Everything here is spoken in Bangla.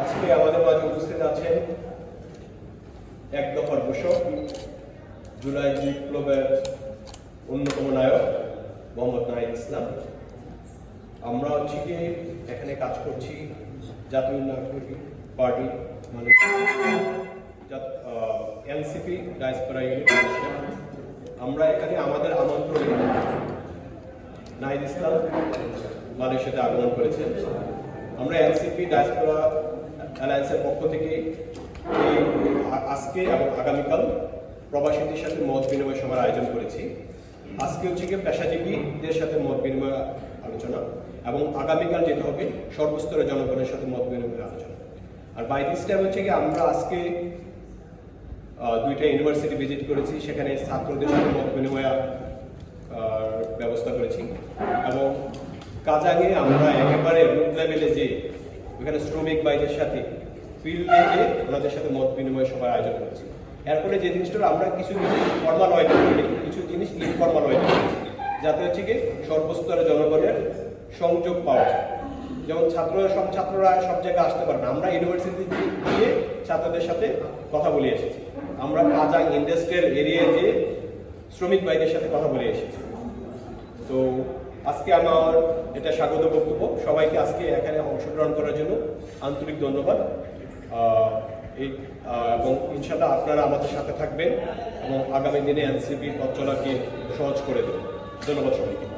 আজকে আমাদের মাঝে উপস্থিত আছেন এক দফার ঘোষক জুলাই বিপ্লবের অন্যতম নায়ক মোহাম্মদ নাহিদ ইসলাম। আমরা হচ্ছে কি এখানে কাজ করছি, জাতীয় নাগরিক পার্টি মানে এনসিপি, ডায়াসপোরা ইউনিট। আমরা এখানে আমাদের আমন্ত্রণে নাহিদ ইসলাম মালয়েশিয়াতে আগমন করেছেন। আমরা এনসিপি, ডায়াসপোরা অ্যালায়েন্সের পক্ষ থেকে আজকে এবং আগামীকাল প্রবাসীদের সাথে মত বিনিময় সভার আয়োজন করেছি। আজকে হচ্ছে গিয়ে পেশাজীবীদের সাথে মত বিনিময় আলোচনা এবং আগামীকাল যেটা হবে, সর্বস্তরের জনগণের সাথে মত বিনিময় আলোচনা। আর বাই দিস টাইম হচ্ছে কি আমরা আজকে দুইটা ইউনিভার্সিটি ভিজিট করেছি, সেখানে ছাত্রদের সাথে মত বিনিময় ব্যবস্থা করেছি। এবং কাজাঙে আমরা একেবারে রুট লেভেলে যে ওখানে শ্রমিক ভাইদের সাথে ফিল্ডে যে ওনাদের সাথে মত বিনিময় সভার আয়োজন করেছি এরপরে যে জিনিসটা আমরা কিছু জিনিস ফর্মাল ওয়েতে করি, কিছু জিনিস ইনফর্মাল ওয়েতে করেছি যাতে হচ্ছে কি সর্বস্তরের জনগণের সংযোগ পাওয়া যায়। যেমন ছাত্ররা, সব ছাত্ররা সব জায়গায় আসতে পারে না। আমরা ইউনিভার্সিটি গিয়ে ছাত্রদের সাথে কথা বলে এসেছি। আমরা কাজাং ইন্ডাস্ট্রিয়াল এরিয়ায় যে শ্রমিক ভাইদের সাথে কথা বলে এসেছি। তো আজকে আমার এটা স্বাগত বক্তব্য, সবাইকে আজকে এখানে অংশগ্রহণ করার জন্য আন্তরিক ধন্যবাদ। এবং ইনশাল্লাহ আপনারা আমাদের সাথে থাকবেন এবং আগামী দিনে এনসিপি পথ চলাকে সহজ করে দেবেন। ধন্যবাদ সবাইকে।